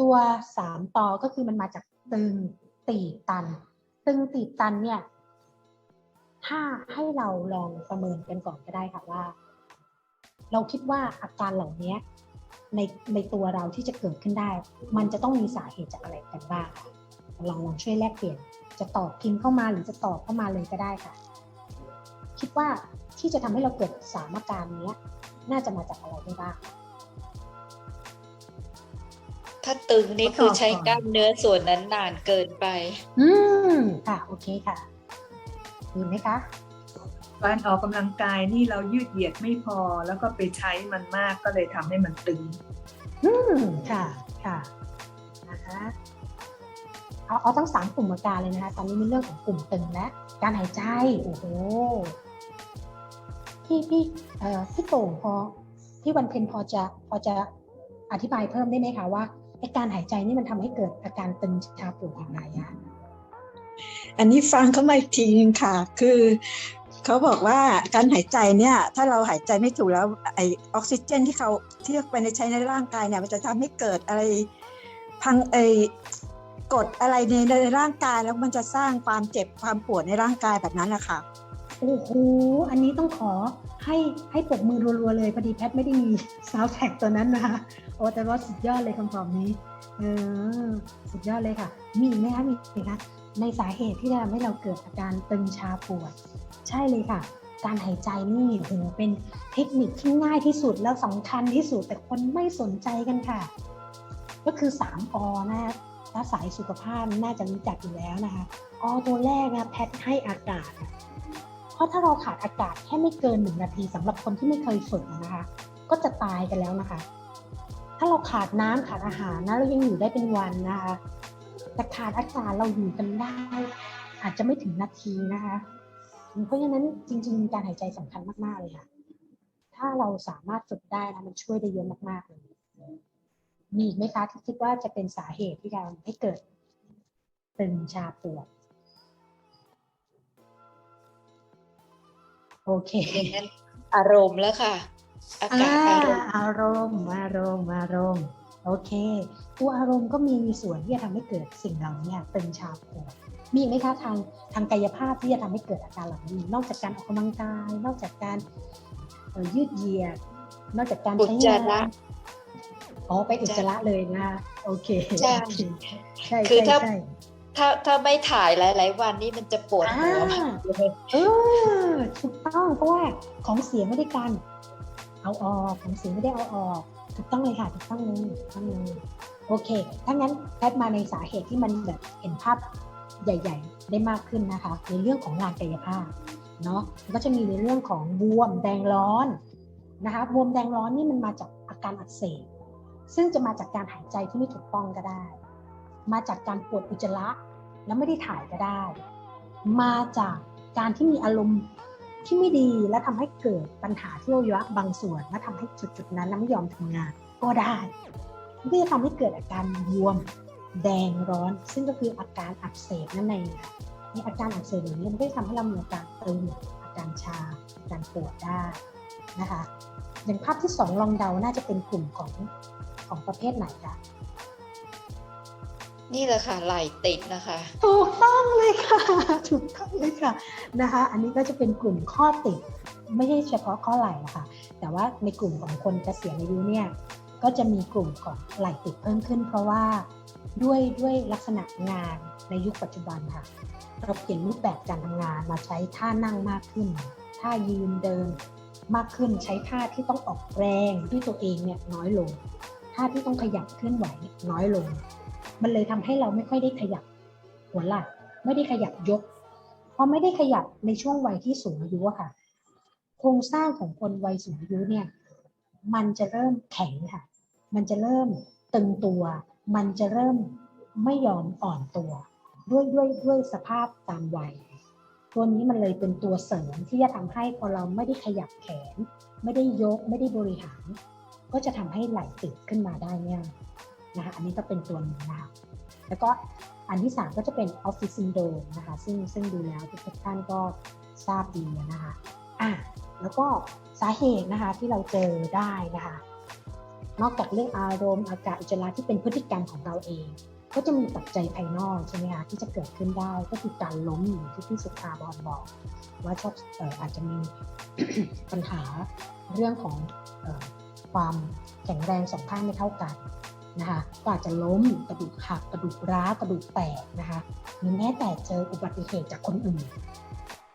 ตัวสามตอก็คือมันมาจากตึงตีบตัน ตึงตีบตันเนี่ย ถ้าให้เราลองประเมินกันก่อนก็ได้ค่ะว่า เราคิดว่าอาการเหล่านี้ในในตัวเราที่จะเกิดขึ้นได้ มันจะต้องมีสาเหตุจากอะไรกันบ้างคะลองลองช่วยแลกเปลี่ยน จะตอบพิมพ์เข้ามาหรือจะตอบเข้ามาเลยก็ได้ค่ะ คิดว่าที่จะทำให้เราเกิดสามอาการนี้น่าจะมาจากอะไรได้บ้าง ถ้าตึงนี่คือใช้กล้ามเนื้อส่วนนั้นนานเกินไป อืมค่ะ โอเคค่ะดีไหมคะ การออกกำลังกายนี่เรายืดเหยียดไม่พอแล้วก็ไปใช้มันมากก็เลยทำให้มันตึง อืมค่ะ ค่ะ นะคะเอาเอาทั้งสามกลุ่มอาการเลยนะคะ ตอนนี้มีเรื่องของกลุ่มตึงและ การหายใจ โอ้โห พี่พี่เอ่อพี่โต่งพอ พี่วันเพ็ญพอจะพอจะอธิบายเพิ่มได้ไหมคะว่า ไอการหายใจนี่มันทำให้เกิดอาการตึงชาปวดอย่างไรอะอันนี้ฟังเขามาอีกทีนึงค่ะ คือเขาบอกว่าการหายใจเนี่ย ถ้าเราหายใจไม่ถูกแล้วไอออกซิเจนที่เขาที่ไปในใช้ในร่างกายเนี่ย มันจะทำให้เกิดอะไรพังไอกดอะไรในในร่างกายแล้วมันจะสร้างความเจ็บความปวดในร่างกายแบบนั้นนะคะโอ้โห อันนี้ต้องขอให้ให้ปรบมือรัวๆเลยพอดีแพทย์ไม่ได้มีซาวแท็กตัวนั้นนะคะ โอ้แต่ว่าสุดยอดเลยคำตอบนี้เออสุดยอดเลยค่ะ มีไหมคะมีไหมคะในสาเหตุที่จะทำให้เราเกิดอาการตึงชาปวด ใช่เลยค่ะ การหายใจนี่โหเป็นเทคนิคที่ง่ายที่สุดแล้วสำคัญที่สุดแต่คนไม่สนใจกันค่ะ ก็คือ 3อนะคะถ้าสายสุขภาพน่าจะรู้จักอยู่แล้วนะคะอตัวแรกนะแพทให้อากาศ เพราะถ้าเราขาดอากาศแค่ไม่เกินหนึ่งนาทีสำหรับคนที่ไม่เคยฝึกนะคะ ก็จะตายกันแล้วนะคะ ถ้าเราขาดน้ำขาดอาหารนะเรายังอยู่ได้เป็นวันนะคะแต่ขาดอากาศเราอยู่กันได้ อาจจะไม่ถึงนาทีนะคะเพราะฉะนั้นจริง ๆ การหายใจสำคัญมากๆเลยค่ะ ถ้าเราสามารถฝึกได้นะมันช่วยได้เยอะมากๆเลยมีอีกไหมคะที่คิดว่าจะเป็นสาเหตุที่ทำให้เกิดตึงชาปวดโอเคอย่างนั้นอารมณ์แล้วค่ะ อากาศอารมณ์อารมณ์อารมณ์อารมณ์โอเค ตัวอารมณ์ก็มีส่วนที่จะทำให้เกิดสิ่งเหล่านี้ตึงชาปวดมีอีกไหมคะทางทางกายภาพที่จะทำให้เกิดอาการเหล่านี้ นอกจากการออกกำลังกาย นอกจากการเอ่อยืดเหยียด นอกจากการอุจใช้จางานระอ๋อไปอุจจาระเลยนะคะโอเคใช่โอเคใช่คือใช่ถ้าใช่ถ้าถ้าไม่ถ่ายหลาย ๆ วันนี่มันจะปวดหัวมากเลยเออถูกต้องเพราะว่าของเสียไม่ได้กัน เอาออกของสียไม่ได้เอาออก ถูกต้องเลยค่ะถูกต้องเลยถูกต้องเลยโอเคถ้างั้นแพทย์มาในสาเหตุที่มันแบบเห็นภาพใหญ่ ๆ ได้มากขึ้นนะคะ ในเรื่องของงานกายภาพเนาะก็จะมีในเรื่องของบวมแดงร้อนนะคะบวมแดงร้อนนี่มันมาจากอาการอักเสบซึ่งจะมาจากการหายใจที่ไม่ถูกต้องก็ได้ มาจากการปวดอุจจาระแล้วไม่ได้ถ่ายก็ได้ มาจากการที่มีอารมณ์ ที่ไม่ดีและทำให้เกิดปัญหาที่อวัยวะบางส่วน และทำให้จุดๆนั้นไม่ยอมทำงานก็ได้มันก็จะทำให้เกิดอาการบวมแดงร้อน ซึ่งก็คืออาการอักเสบนั่นเองค่ะนี่อาการอักเสบอย่างนี้มันก็จะทำให้เรามีอาการตึงอาการชาอาการปวดได้นะคะอย่างภาพที่สองลองเดาน่าจะเป็นกลุ่มของของประเภทไหนคะ นี่แหละค่ะไหลติดนะคะ ถูกต้องเลยค่ะ ถูกต้องเลยค่ะนะคะ อันนี้ก็จะเป็นกลุ่มข้อติด ไม่ใช่เฉพาะข้อไหล่นะคะแต่ว่าในกลุ่มของคนเกษียณอายุเนี่ยก็จะมีกลุ่มของไหล่ติดเพิ่มขึ้น เพราะว่าด้วยด้วยลักษณะงานในยุคปัจจุบันค่ะ เราเปลี่ยนรูปแบบการทำงานมาใช้ท่านั่งมากขึ้น ท่ายืนเดินมากขึ้นใช้ท่าที่ต้องออกแรงด้วยตัวเองเนี่ยน้อยลง ท่าที่ต้องขยับเคลื่อนไหวน้อยลง มันเลยทำให้เราไม่ค่อยได้ขยับหัวไหล่ไม่ได้ขยับยกเพราะไม่ได้ขยับในช่วงวัยที่สูงอายุค่ะ โครงสร้างของคนวัยสูงอายุเนี่ย มันจะเริ่มแข็งค่ะ มันจะเริ่มตึงตัว มันจะเริ่มไม่ยอมอ่อนตัว ด้วยด้วยด้วยสภาพตามวัยตัวนี้มันเลยเป็นตัวเสริมที่จะทำให้พอเราไม่ได้ขยับแขน ไม่ได้ยก ไม่ได้บริหาร ก็จะทำให้ไหล่ติดขึ้นมาได้เนี่ย นะคะอันนี้ก็เป็นตัวหนึงนะคะแล้วก็อันที่สามก็จะเป็นออฟฟิศซินโดรมนะคะซึ่งซึ่งดูแล้วทุกท่านก็ทราบดีนะคะอะแล้วก็สาเหตุนะคะที่เราเจอได้นะคะ นอกจากเรื่องอารมณ์อากาศอุจจาระที่เป็นพฤติกรรมของเราเอง ก็จะมีปัจจัยภายนอกใช่ไหมคะที่จะเกิดขึ้นได้ก็คือการล้มอย่างที่พี่สุภาบอลบอก ว่าชอบออาจจะมีปัญหาเรื่องของออความแข็งแรงสองข้างไม่เท่ากัน นะคะก็อาจจะล้มกระดูกหักกระดูกร้าวกระดูกแตกนะคะหรือแม้แต่เจออุบัติเหตุจากคนอื่น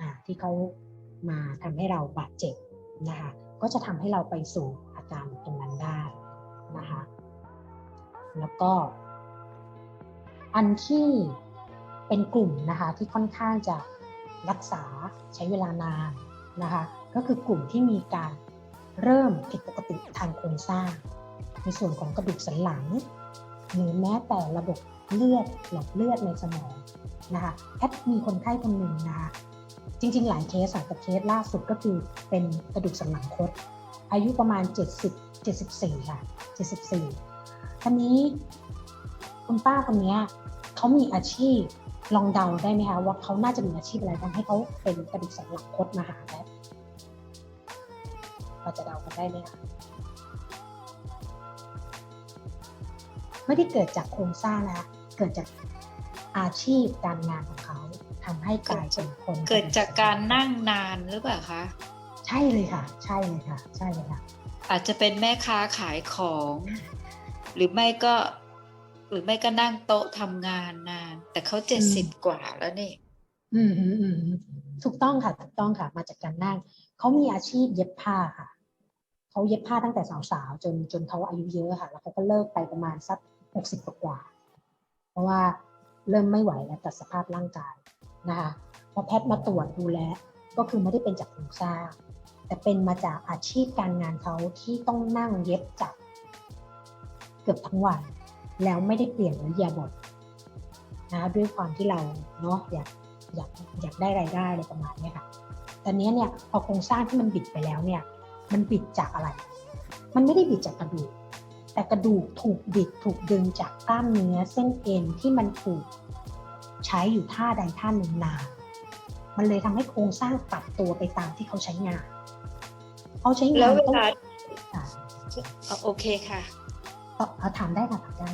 อ่าที่เขามาทำให้เราบาดเจ็บนะคะก็จะทำให้เราไปสู่อาการตรงนั้นได้นะคะแล้วก็ อันที่เป็นกลุ่มนะคะที่ค่อนข้างจะรักษาใช้เวลานานนะคะก็คือกลุ่มที่มีการเริ่มผิดปกติทางโครงสร้าง ในส่วนของกระดูกสันหลัง หรือแม้แต่ระบบเลือดหลอดเลือดในสมองนะคะแพทย์มีคนไข้คนหนึ่งนะคะจริงๆ หลายเคสอะแต่เคสล่าสุดก็คือเป็นกระดูกสันหลังคดอายุประมาณ 70 74 ค่ะ 74ทีนี้คุณป้าคนนี้เขามีอาชีพลองเดาได้ไหมคะว่าเขาน่าจะมีอาชีพอะไรทำให้เขาเป็นกระดูกสันหลังคดมาหาแพทย์เราจะเดากันได้ไหมคะ ไม่ได้เกิดจากโครงสร้างนะคะเกิดจากอาชีพการงานของเขาทำให้กลายเป็นคน เกิดจากการนั่งนานหรือเปล่าคะใช่เลยค่ะ ใช่เลยค่ะ ใช่เลยค่ะ อาจจะเป็นแม่ค้าขายของ หรือไม่ก็ หรือไม่ก็นั่งโต๊ะทำงานนาน แต่เขาเจ็ดสิบกว่าแล้วนี่อืมอืมอืมอืมถูกต้องค่ะถูกต้องค่ะ มาจากการนั่งเขามีอาชีพเย็บผ้าค่ะเขาเย็บผ้าตั้งแต่สาวๆจนจนเขาอายุเยอะค่ะ แล้วเขาก็เลิกไปประมาณสัก หกสิบกว่า เพราะว่าเริ่มไม่ไหวแล้วกับสภาพร่างกายนะคะพอแพทย์มาตรวจดูแลก็คือไม่ได้เป็นจากโครงสร้าง แต่เป็นมาจากอาชีพการงานเขาที่ต้องนั่งเย็บจักรเกือบทั้งวัน แล้วไม่ได้เปลี่ยนอิริยาบถนะด้วยความที่เราเนาะอยากอยากอยากได้รายได้อะไรประมาณนี้ค่ะตอนนี้เนี่ยพอโครงสร้างที่มันบิดไปแล้วเนี่ย มันบิดจากอะไร มันไม่ได้บิดจากกระดูก แต่กระดูกถูกบิดถูกดึงจากกล้ามเนื้อเส้นเอ็นที่มันถูกใช้อยู่ท่าใดท่าหนึ่งนานมันเลยทำให้โครงสร้างปรับตัวไปตามที่เขาใช้งานเขาใช้งานแล้วเวต้องลาอะอ๋อโอเคค่ะต่อเอาถามได้ค่ะถามได้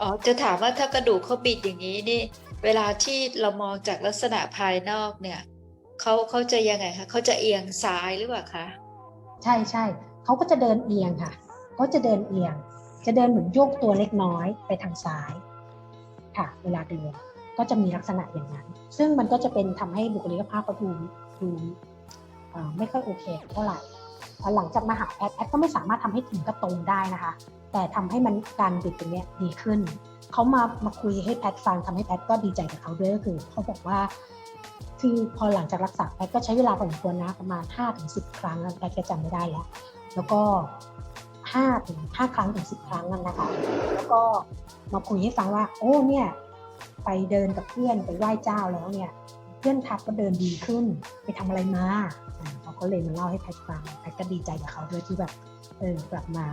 อ๋อจะถามว่าถ้ากระดูกเขาบิดอย่างนี้นี่ เวลาที่เรามองจากลักษณะภายนอกเนี่ยเขาเขาจะยังไงคะเขาจะเอียงซ้ายหรือเปล่าคะใช่ใช่เขาก็จะเดินเอียงค่ะ เขาจะเดินเอียง จะเดินเหมือนโยกตัวเล็กน้อยไปทางซ้ายค่ะ เวลาเดินก็จะมีลักษณะอย่างนั้น ซึ่งมันก็จะเป็นทำให้บุคลิกภาพเขาดูดูเอ่อไม่ค่อยโอเคเท่าไหร่พอหลังจากมาหาแพทแพทก็ไม่สามารถทำให้ถึงกระตรงได้นะคะ แต่ทำให้มันการบิดตรงเนี้ยดีขึ้น เขามามาคุยให้แพทฟังทำให้แพทก็ดีใจกับเขาด้วยก็คือ เขาบอกว่าคือพอหลังจากรักษาแพทก็ใช้เวลาพอสมควรนะประมาณ5-10ถึง10ครั้งแพทก็จำไม่ได้แล้ว แล้วก็ 5ถึง5ครั้งถึง10 ครั้งนั่นนะคะ แล้วก็มาคุยให้ฟังว่า โอ้เนี่ยไปเดินกับเพื่อนไปไหว้เจ้าแล้วเนี่ย เพื่อนทักก็เดินดีขึ้น ไปทำอะไรมาเขาก็เลยมาเล่าให้แพทฟังแพทก็ดีใจกับเขาด้วยที่แบบเออกลับมา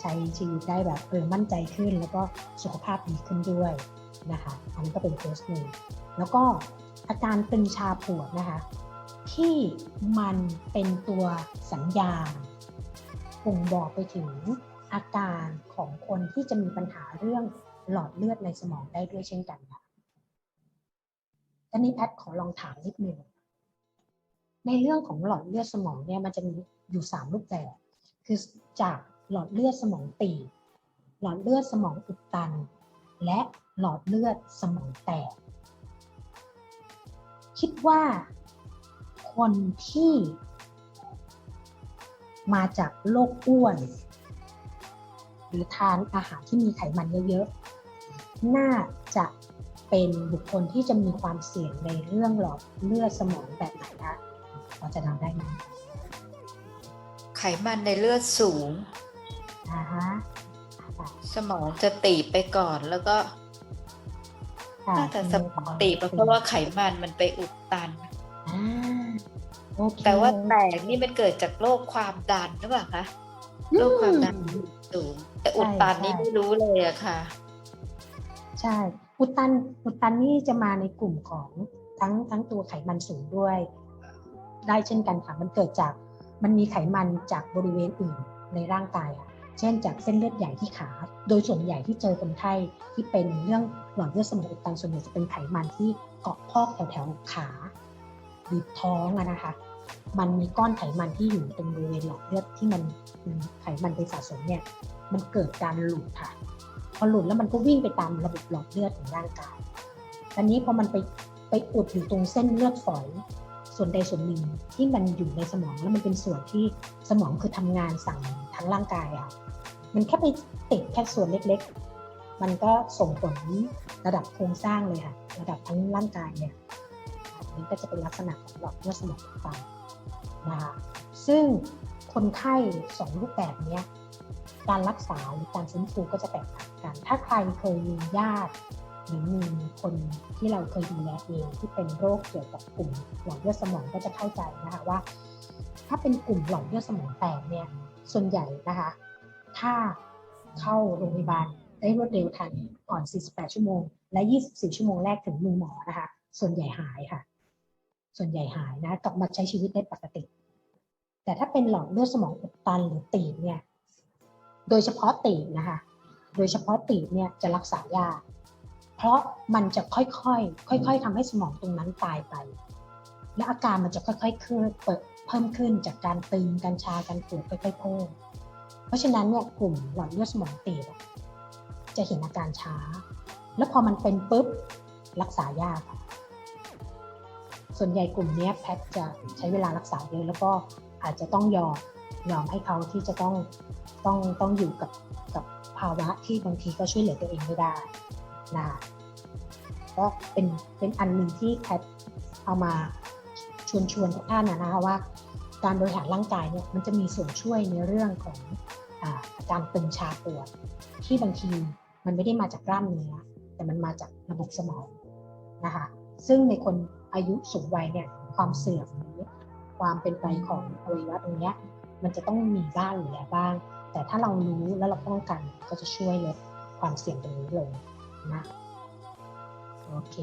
ใช้ชีวิตได้แบบเออมั่นใจขึ้น แล้วก็สุขภาพดีขึ้นด้วยนะคะอันนี้ก็เป็นเคสต์หนึ่งแล้วก็อาการตึงชาปวดนะคะ ที่มันเป็นตัวสัญญาณ บ่งบอกไปถึงอาการของคนที่จะมีปัญหาเรื่องหลอดเลือดในสมองได้ด้วยเช่นกันค่ะทีนี้แพทขอลองถามนิดนึงในเรื่องของหลอดเลือดสมองเนี่ยมันจะมีอยู่สามรูปแบบ คือจากหลอดเลือดสมองตีบหลอดเลือดสมองอุดตัน และหลอดเลือดสมองแตก คิดว่าคนที่ มาจากโรคอ้วน หรือทานอาหารที่มีไขมันเยอะๆ น่าจะเป็นบุคคลที่จะมีความเสี่ยงในเรื่องหลอดเลือดสมองแบบไหนคะเราจะเดาได้ไหมไขมันในเลือดสูงอ่าฮะสมองจะตีบไปก่อนแล้วก็ค่ะน่าจะสมองตีบเพราะว่าไขมันมันไปอุดตันอ่าโอเค แต่ว่าแตกนี่มันเกิดจากโรคความดันหรือเปล่าคะโรคความดันสูงแต่อุดตันนี่ไม่รู้เลยอะค่ะ ใช่ อุดตันอุดตันนี่จะมาในกลุ่มของทั้งทั้งตัวไขมันสูงด้วย ได้เช่นกันค่ะมันเกิดจากมันมีไขมันจากบริเวณอื่นในร่างกายอะเช่นจากเส้นเลือดใหญ่ที่ขา โดยส่วนใหญ่ที่เจอคนไข้ที่เป็นเรื่องหลอดเลือดสมองอุดตันส่วนใหญ่จะเป็นไขมันที่เกาะพอกแถวๆขาบีบท้องอะนะคะ มันมีก้อนไขมันที่อยู่ตรงบริเวณหลอดเลือดที่มันไขมันไปสะสมเนี่ย มันเกิดการหลุดค่ะ พอหลุดแล้วมันก็วิ่งไปตามระบบหลอดเลือดของร่างกายอันนี้พอมันไปไปอุดอยู่ตรงเส้นเลือดฝอยส่วนใดส่วนหนึ่งที่มันอยู่ในสมองแล้วมันเป็นส่วนที่สมองคือทำงานสั่งทั้งร่างกายอะมันแค่ไปติดแค่ส่วนเล็กๆ มันก็ส่งผลระดับโครงสร้างเลยค่ะ ระดับทั้งร่างกายเนี่ยมันก็จะเป็นลักษณะของหลอดเลือดสมองอุดตัน นะคะซึ่งคนไข้สองรูปแบบนี้การรักษาหรือการฟื้นฟูก็จะแตกต่างกัน ถ้าใครเคยมีญาติ หรือมีคนที่เราเคยดูแลเองที่เป็นโรคเกี่ยวกับกลุ่มหลอดเลือดสมองก็จะเข้าใจนะคะว่า ถ้าเป็นกลุ่มหลอดเลือดสมองแตกเนี่ยส่วนใหญ่นะคะ ถ้าเข้าโรงพยาบาลได้รวดเร็วทันก่อน 48 ชั่วโมง และ 24 ชั่วโมงแรกถึงมือหมอนะคะ ส่วนใหญ่หายค่ะ ส่วนใหญ่หายนะ กลับมาใช้ชีวิตได้ปกติ แต่ถ้าเป็นหลอดเลือดสมองอุดตันหรือตีบเนี่ย โดยเฉพาะตีบนะคะ โดยเฉพาะตีบเนี่ยจะรักษายาก เพราะมันจะค่อยๆ ค่อย ๆทำให้สมองตรงนั้นตายไป และอาการมันจะค่อยๆขึ้นเปิดเพิ่มขึ้นจากการตึงการชาการปวดค่อยๆเพิ่มเพราะฉะนั้นเนี่ยกลุ่มหลอดเลือดสมองตีบจะเห็นอาการช้า แล้วพอมันเป็นปุ๊บรักษายาก ส่วนใหญ่กลุ่มนี้แพทย์จะใช้เวลารักษาเยอะแล้วก็ อาจจะต้องยอมยอมให้เขาที่จะต้องต้องต้องอยู่กับกับภาวะที่บางทีก็ช่วยเหลือตัวเองไม่ได้นะก็เป็นเป็นอันหนึ่งที่แพทย์เอามาชวนชวนทุกท่านนะนะคะว่า การบริหารร่างกายเนี่ยมันจะมีส่วนช่วยในเรื่องของอาการตึงชาปวดที่บางทีมันไม่ได้มาจากกล้ามเนื้อแต่มันมาจากระบบสมองนะคะซึ่งในคนอายุสูงวัยเนี่ยความเสื่อมหรือ ความเป็นไปของอวัยวะตรงนี้มันจะต้องมีบ้างหรือแล้วบ้าง แต่ถ้าเรารู้แล้วเราป้องกันก็จะช่วยลดความเสี่ยงตรงนี้ลงนะโอเค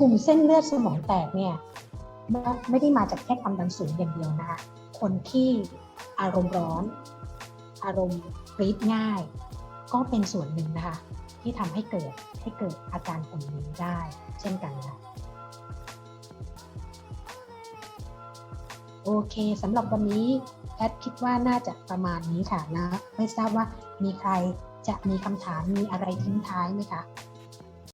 กลุ่มเส้นเลือดสมองแตกเนี่ยไม่ได้มาจากแค่ความดันสูงอย่างเดียวนะคะคนที่อารมณ์ร้อน อารมณ์ปรี๊ดง่าย ก็เป็นส่วนหนึ่งนะคะที่ทำให้เกิดให้เกิดอาการกลุ่มนี้ได้ เช่นกันนะ โอเคสำหรับวันนี้แพทคิดว่าน่าจะประมาณนี้ค่ะนะ ไม่ทราบว่ามีใครจะมีคำถามมีอะไรทิ้งท้ายไหมคะ